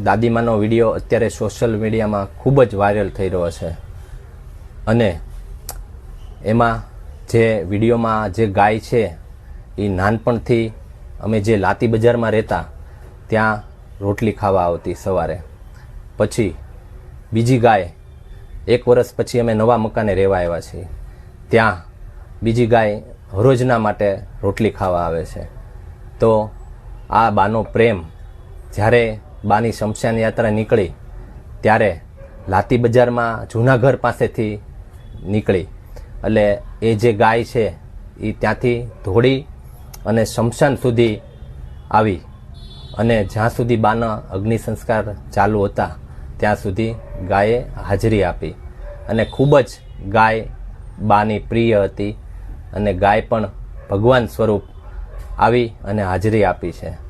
દાદીમાનો video અત્યારે social મીડિયામાં ખૂબ જ વાયરલ થઈ રહ્યો છે. અને એમાં જે વિડીયોમાં જે ગાય છે, એ નાનપણથી અમે જે લાતી બજારમાં રહેતા, ત્યાં રોટલી ખાવા આવતી સવારે. પછી બીજી ગાય, એક વર્ષ પછી અમે નવા મકાને રહેવા આવ્યા છીએ. ત્યાં બીજી ગાય હરોજના માટે રોટલી ખાવા આવે છે. તો આ બાનો પ્રેમ જ્યારે બાની શમશાન યાત્રા નીકળી, ત્યારે લાતી બજારમાં જૂના ઘર પાસેથી નીકળી. એટલે એ જે ગાય છે, એ ત્યાંથી ધોળી અને શમશાન સુધી આવી. અને જ્યાં સુધી બાના અગ્નિ સંસ્કાર ચાલુ હતા, ત્યાં સુધી ગાયે હાજરી આપી. અને ખૂબ જ ગાય બાની પ્રિય હતી અને ગાય પણ ભગવાન સ્વરૂપ આવી અને હાજરી આપી છે.